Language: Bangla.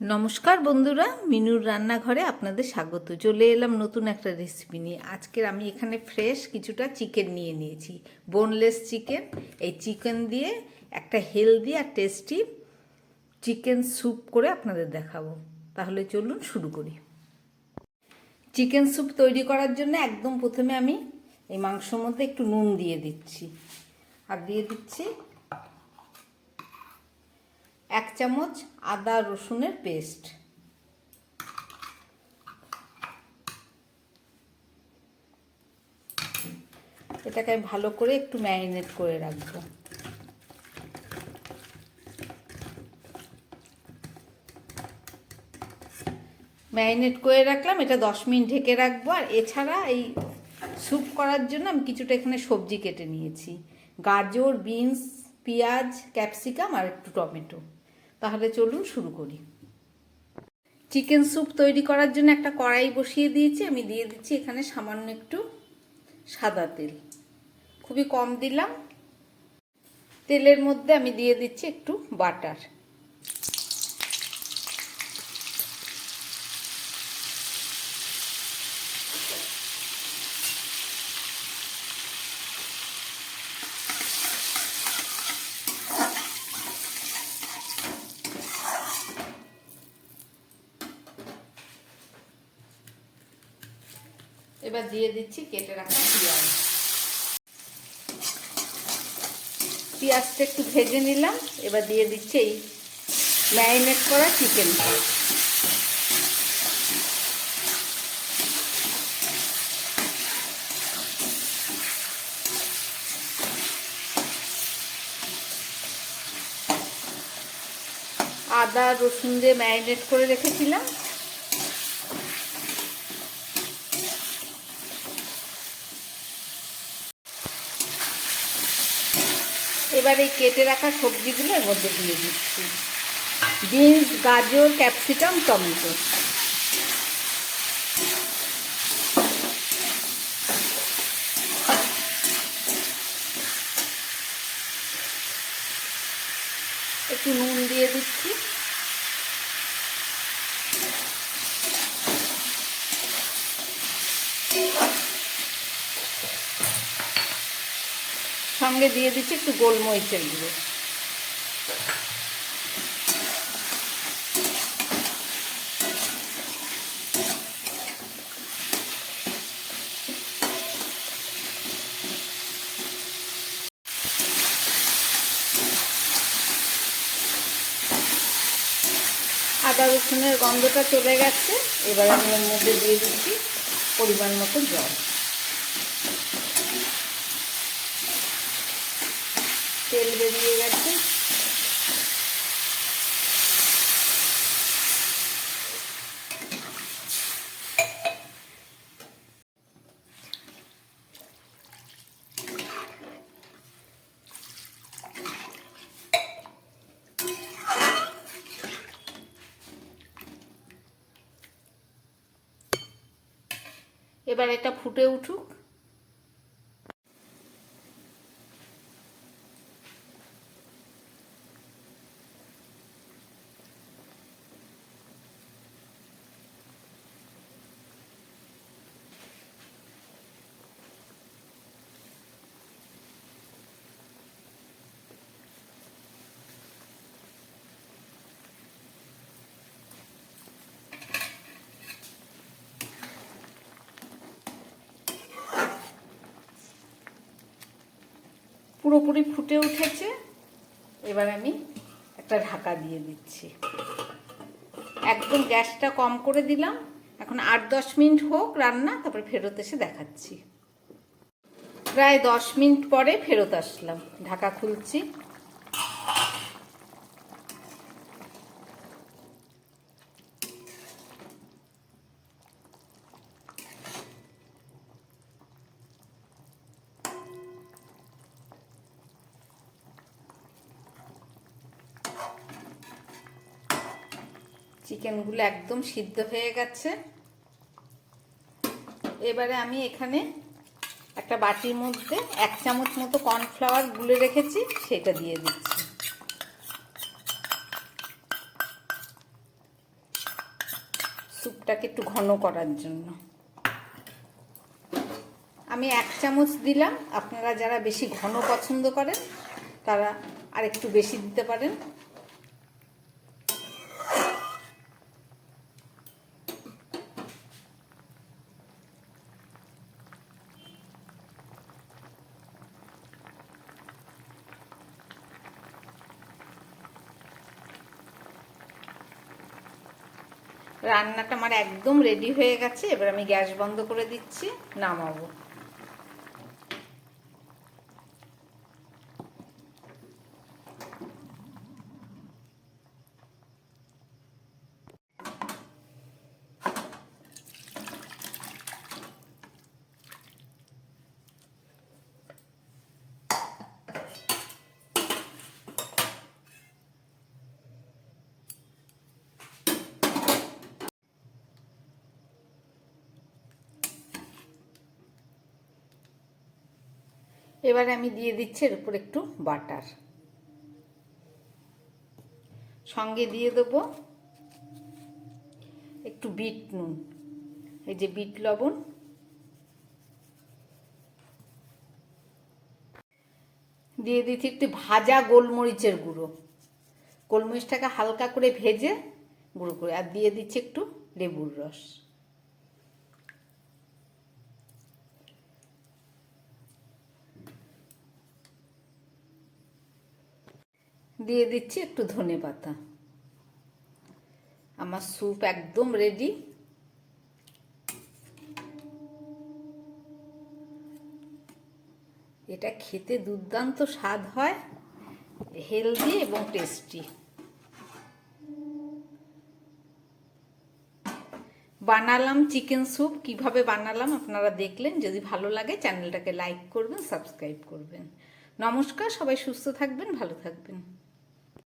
নমস্কার বন্ধুরা, মিনুর রান্নাঘরে আপনাদের স্বাগত। চলে এলাম নতুন একটা রেসিপি নিয়ে। আজকের আমি এখানে ফ্রেশ কিছুটা চিকেন নিয়ে নিয়েছি। বোনলেস চিকেন এই চিকেন দিয়ে একটা হেলদি আর টেস্টি চিকেন স্যুপ করে আপনাদের দেখাবো। তাহলে চলুন শুরু করি। চিকেন স্যুপ তৈরি করার জন্য একদম প্রথমে আমি এই মাংসর মধ্যে একটু নুন দিয়ে দিচ্ছি। আর দিয়ে দিচ্ছি এক চামচ আদা রসুনের পেস্ট। এটাকে ভালো করে একটু ম্যারিনেট করে রাখব। ম্যারিনেট করে রাখলাম, এটা দশ মিনিট ঢেকে রাখব। আর এছাড়া এই স্যুপ করার জন্য আমি কিছুটা এখানে সবজি কেটে নিয়েছি। গাজর, বিনস, পেঁয়াজ, ক্যাপসিকাম আর একটু টমেটো। তাহলে চলুন শুরু করি। চিকেন স্যুপ তৈরি করার জন্য একটা কড়াই বসিয়ে দিয়েছি। আমি দিয়ে দিচ্ছি এখানে সামান্য একটু সাদা তেল। খুবই কম দিলাম। তেলের মধ্যে আমি দিয়ে দিচ্ছি একটু বাটার। এবার দিয়ে দিচ্ছি, কেটে রাখা পেঁয়াজ। পেঁয়াজটা একটু ভেজে নিলাম, এবার দিয়ে দিচ্ছি এই ম্যারিনেট করা চিকেনটা আদা রসুন দিয়ে ম্যারিনেট করে রেখেছিলাম। এবার এই কেটে রাখা সবজিগুলো এর মধ্যে দিয়ে দিচ্ছি। বিনস, গাজর, ক্যাপসিকাম, টমেটো। একটু নুন দিয়ে দিচ্ছি। সঙ্গে দিয়ে দিচ্ছি, একটু গোলমরিচের গুঁড়ো। আদা রসুনের গন্ধটা চলে গেছে, এবার আমি মধ্যে দিয়ে দিচ্ছি পরিমাণ মতো জল। তেল বেরিয়ে গেছে। এবার এটা ফুটে উঠুক। পুরোপুরি ফুটে উঠেছে। এবার আমি একটা ঢাকা দিয়ে দিচ্ছি। একদম গ্যাসটা কম করে দিলাম। এখন আট দশ মিনিট হোক রান্না, তারপরে ফেরত এসে দেখাচ্ছি। প্রায় দশ মিনিট পরে ফেরত আসলাম। ঢাকা খুলছি। চিকেনগুলো একদম সিদ্ধ হয়ে গেছে। এবারে আমি এখানে একটা বাটির মধ্যে এক চামচ মতো কর্নফ্লাওয়ার গুলে রেখেছি, সেটা দিয়ে দিচ্ছি। স্যুপটাকে একটু ঘন করার জন্য। আমি এক চামচ দিলাম, আপনারা যারা বেশি ঘন পছন্দ করেন, তারা আর একটু বেশি দিতে পারেন। রান্নাটা আমার একদম রেডি হয়ে গেছে এবার আমি গ্যাস বন্ধ করে দিচ্ছি নামাবো। এবারে আমি দিয়ে দিচ্ছি এর উপর একটু বাটার। সঙ্গে দিয়ে দেবো একটু বিট নুন, এই যে বিট লবণ। দিয়ে দিচ্ছি একটু ভাজা গোলমরিচের গুঁড়ো। গোলমরিচটাকে হালকা করে ভেজে গুঁড়ো করে, আর দিয়ে দিচ্ছি একটু লেবুর রস। দিয়ে দিচ্ছি একটু ধনে পাতা। আমার স্যুপ একদম রেডি এটা খেতে দুর্দান্ত স্বাদ হয় হেলদি এবং টেস্টি বানালাম চিকেন স্যুপ কীভাবে বানালাম আপনারা দেখলেন। যদি ভালো লাগে চ্যানেলটাকে লাইক করবেন সাবস্ক্রাইব করবেন। নমস্কার, সবাই সুস্থ থাকবেন, ভালো থাকবেন।